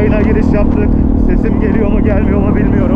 yayına giriş yaptık. Sesim geliyor mu gelmiyor mu bilmiyorum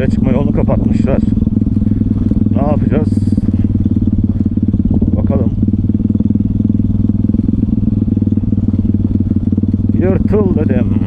yukarıya çıkma yolunu kapatmışlar. Ne yapacağız? Bakalım. Yırtıl dedim.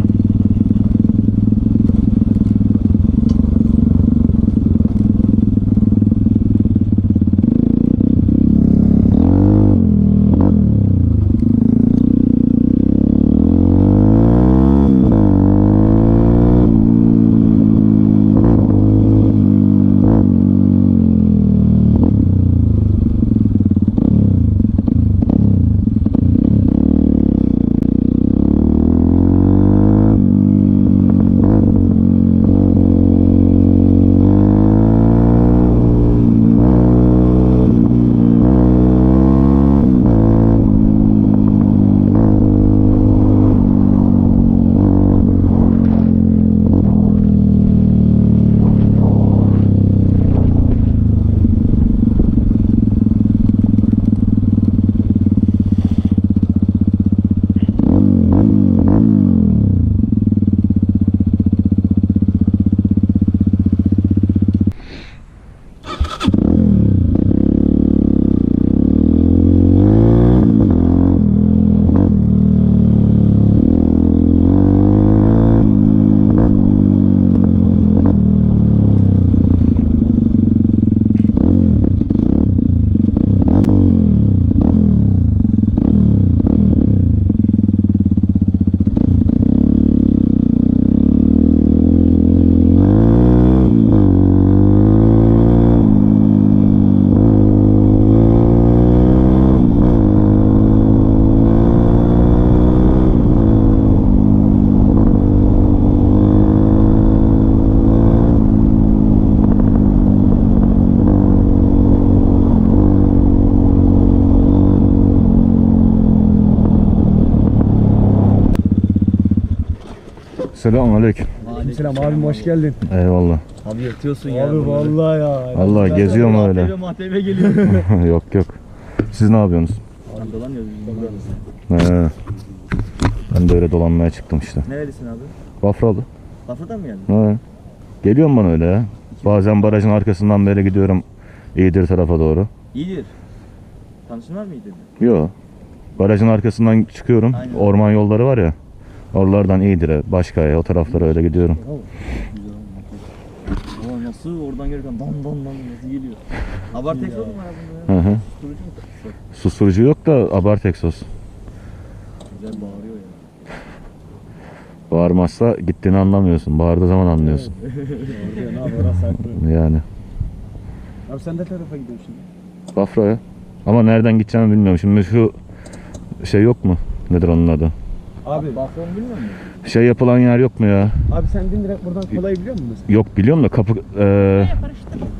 Selamun aleyküm. Selam abim hoş geldin. Eyvallah. Abi yatıyorsun ya. Abi vallahi ya. Allah geziyor mu öyle? Mahtebe mahtebe geliyor. yok yok. Siz ne yapıyorsunuz? Lan dolanıyoruz biz burada. He. Ben de öyle dolanmaya çıktım işte. Nerelisin abi? Bafralı. Bafra'dan mı geldin? He. Geliyorum bana öyle ya. Bazen barajın arkasından böyle gidiyorum. İyidir tarafa doğru. İyidir. Tanışın var mı iyidir? Yo. Barajın arkasından çıkıyorum. Aynen. Orman yolları var ya. Oralardan iyidir. Başkaya o taraflara öyle gidiyorum. Nasıl oradan gelirken dan dan dan nasıl geliyor? Abart sorun var abi. Hı hı. Susturucu mu? Susturucu yok da abart egzoz. güzel bağırıyor ya. Bağırmazsa gittiğini anlamıyorsun. Bağırdığı zaman anlıyorsun. Ne haklı. Yani. Abi sen de tarafa gidiyorsun şimdi. Bafra'ya. Ama nereden gideceğimi bilmiyorum. Şimdi şu şey yok mu? Nedir onun adı? Abi, Bafra'nı bilmiyor musun? Şey yapılan yer yok mu ya? abi sen bin direkt buradan kolayı biliyor musun mesela? Yok biliyorum da kapı e,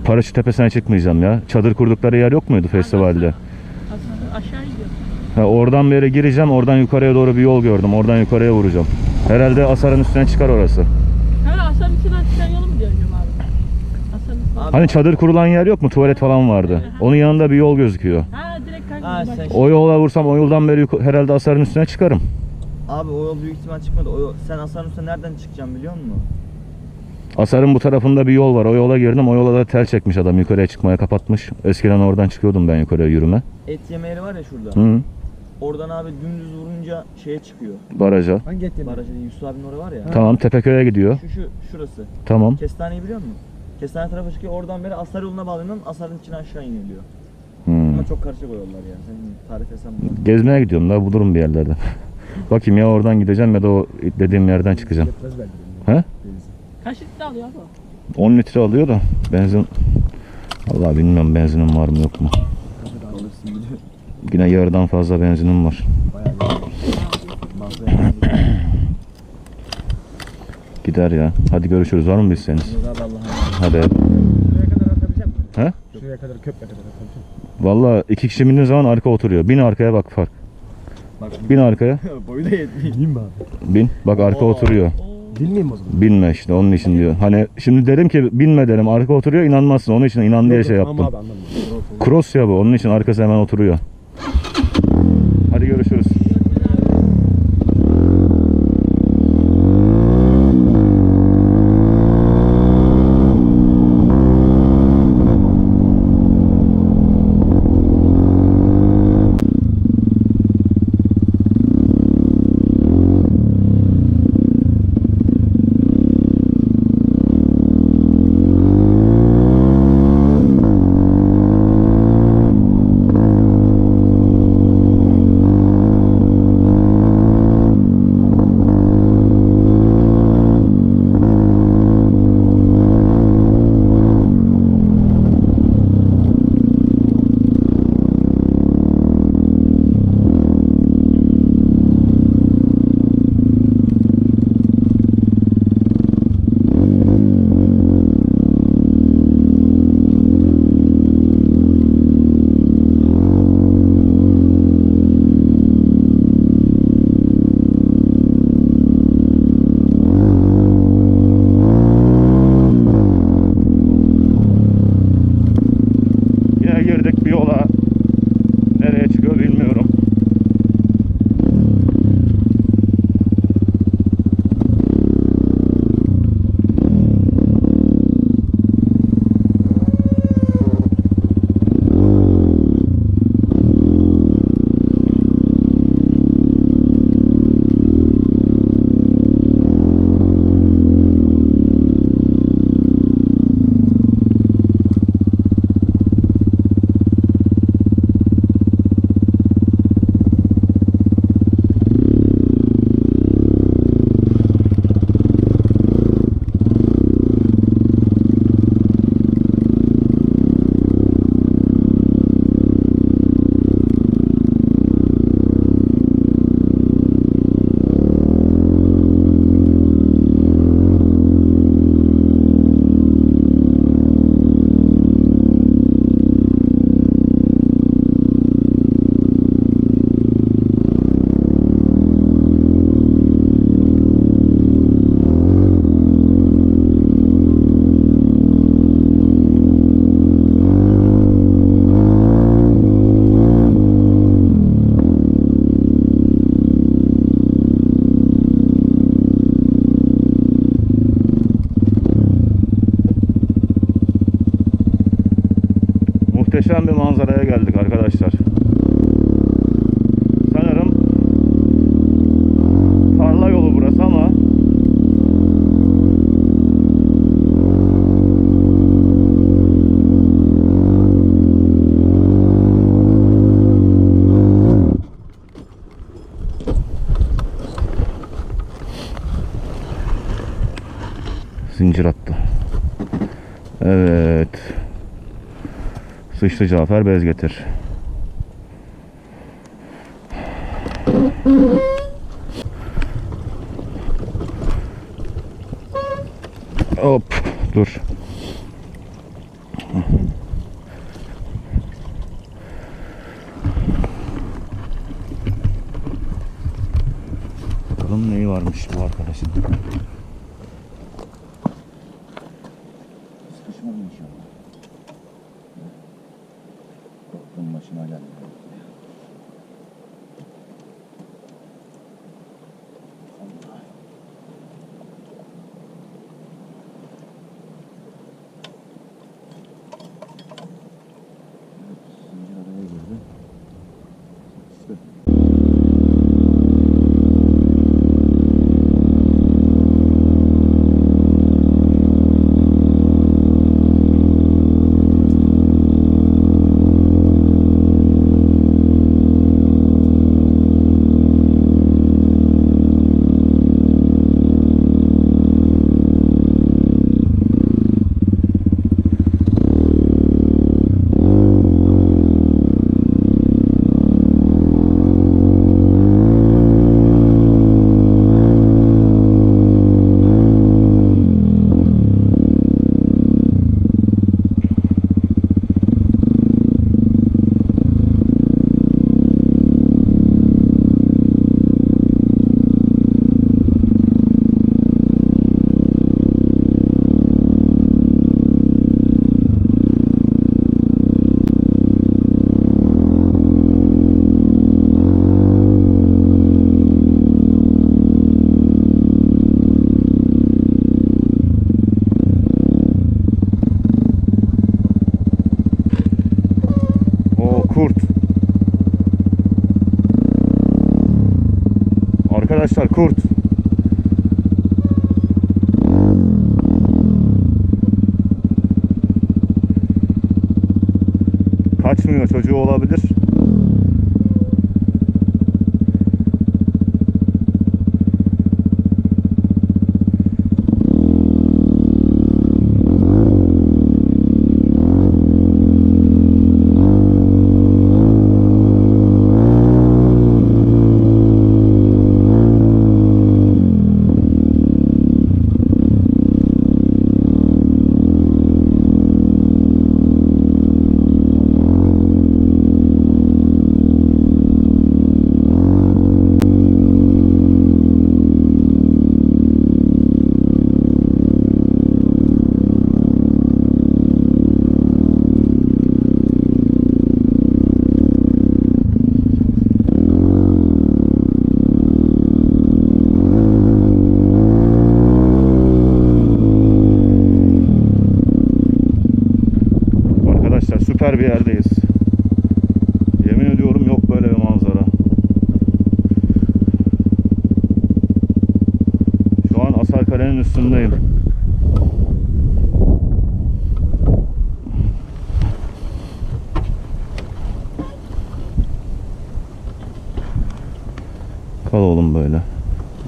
Paraşüt Tepesi'ne çıkmayacağım ya. Çadır kurdukları yer yok muydu festivalde? Aslında aşağı gidiyor. Ha, oradan bir yere gireceğim. Oradan yukarıya doğru bir yol gördüm. Oradan yukarıya vuracağım. Herhalde Asar'ın üstüne çıkar orası. Ha Hasan içinden çıkan yolu mu diyorsun abi? Abi- Hani çadır kurulan yer yok mu? Tuvalet falan vardı. Onun yanında bir yol gözüküyor. Ha direkt kanka. Ha bak. sen O yola vursam o yoldan beri yuka- herhalde Asar'ın üstüne çıkarım. Abi o yol büyük ihtimal çıkmadı. O yol, sen Hasan Usta nereden çıkacaksın biliyor musun? Asar'ın bu tarafında bir yol var. O yola girdim. O yola da tel çekmiş adam. Yukarıya çıkmaya kapatmış. Eskiden oradan çıkıyordum ben yukarıya yürüme. Et yeme yeri var ya şurada. Hı. Oradan abi dümdüz vurunca şeye çıkıyor. Baraja. Hangi et yemeği? Barajı değil, Yusuf abinin orası var ya. Tamam Tepeköy'e gidiyor. Şu şu şurası. Tamam. Kestaneyi biliyor musun? Kestane tarafa çıkıyor. Oradan beri Asar yoluna bağlanıyorsun. Asar'ın içine aşağı iniliyor. Hmm. Ama çok karışık o yollar ya. Sen tarif etsen bunu. Gezmeye gidiyorum da bulurum bir yerlerde. Bakayım ya oradan gideceğim ya da o dediğim yerden çıkacağım. He? Kaç litre alıyor abi? o? 10 litre alıyor da benzin Allah bilmiyorum benzinim var mı yok mu. Yine yarıdan fazla benzinim var. Gider ya. Hadi görüşürüz. Var mı emanet. Hadi. He? Şuraya kadar köprüye kadar atabilecek? Valla iki kişi bindiğin zaman arka oturuyor. Bin arkaya bak fark. Bak Bin arkaya. boyu da yetmiyor. Bileyim mi abi? Bin. Bak arka Oo. oturuyor. Bilmeyeyim o zaman. Binme işte onun için diyor. Hani şimdi derim ki binme derim arka oturuyor inanmazsın. Onun için inan diye şey Tamam yaptım. abi anladım. Cross ya bu. Onun için arkası hemen oturuyor. Hadi görüşürüz. Arkadaşlar. Sanırım tarla yolu burası ama zincir attı. Evet. Sıçtı Cafer bez getir. Bakalım neyi varmış bu arkadaşın.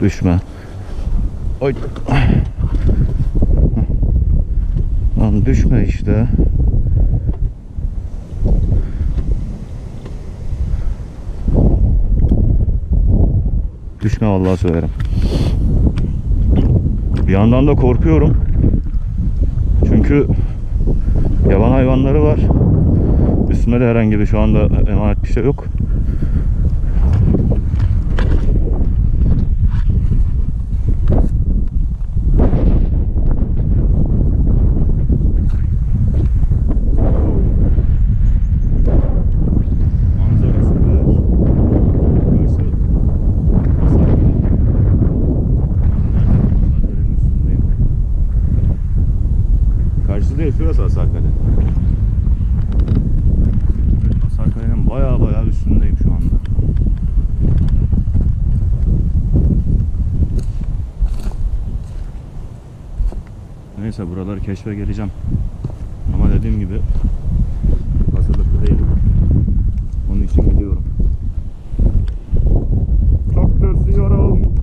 Düşme. Oy. Lan düşme işte. Düşme vallahi söylerim. Bir yandan da korkuyorum. Çünkü yaban hayvanları var. Üstünde de herhangi bir şu anda emanet bir şey yok. Manzara süper. Burası Asarkale. Asarkale'nin üstündeyim. Şurası Asarkale. Evet, Asarkale'nin üstündeyim şu anda. Neyse buraları keşfe geleceğim. Ama dediğim gibi hazırlıklı değilim. Onun için gidiyorum. Çok tırsıyorum.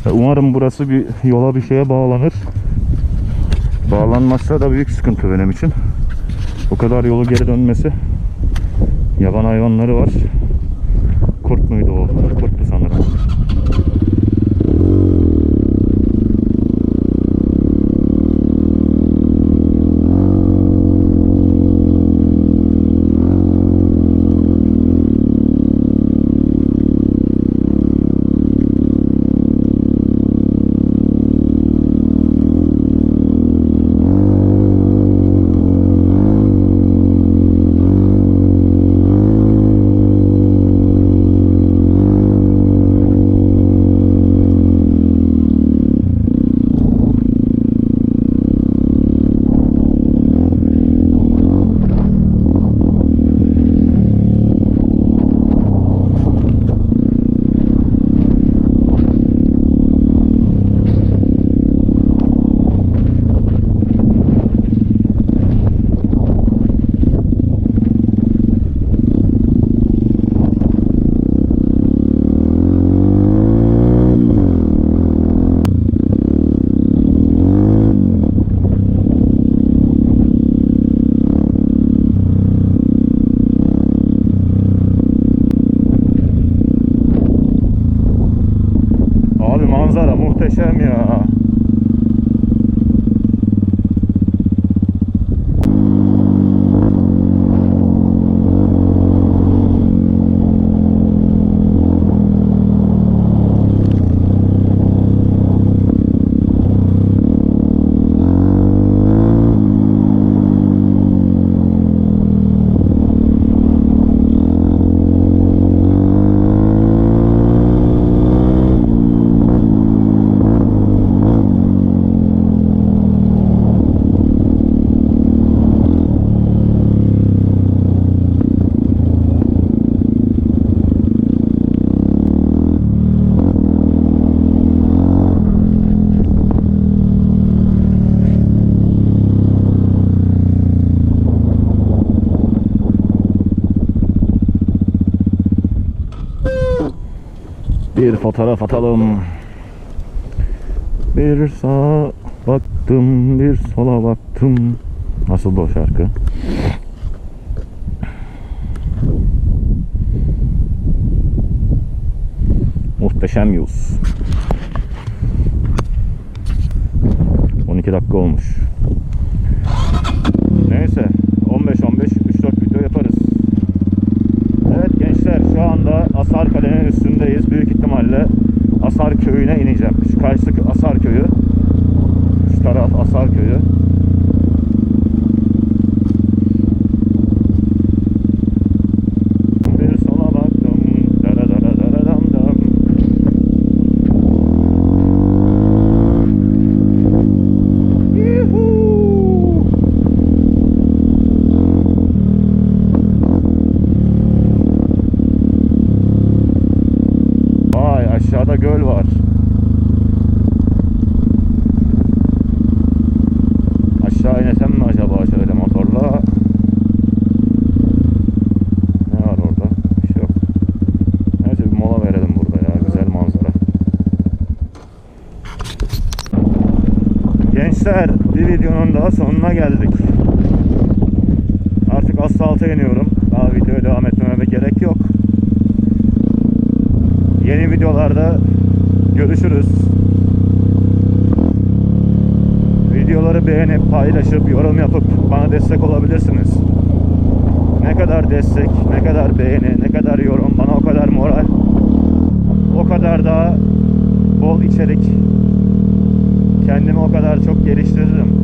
E, Umarım burası bir yola bir şeye bağlanır. Bağlanmazsa da büyük sıkıntı benim için. O kadar yolu geri dönmesi. Yaban hayvanları var. Kurt muydu o? Kurttu sanırım. Fotoğraf atalım. Bir sağa baktım, bir sola baktım. Nasıl bu şarkı? Muhteşem yüz. 12 dakika olmuş. Neyse 15-15 3-4 video yaparız. Evet gençler şu anda Asar Kale'nin üstündeyiz. Büyük ihtimalle Asar Köyü'ne ineceğim. Şu karşıdaki Asar Köyü. Şu taraf Asar Köyü. Yeni videolarda görüşürüz. Videoları beğenip, paylaşıp, yorum yapıp bana destek olabilirsiniz. Ne kadar destek, ne kadar beğeni, ne kadar yorum bana o kadar moral. O kadar daha bol içerik. Kendimi o kadar çok geliştiririm.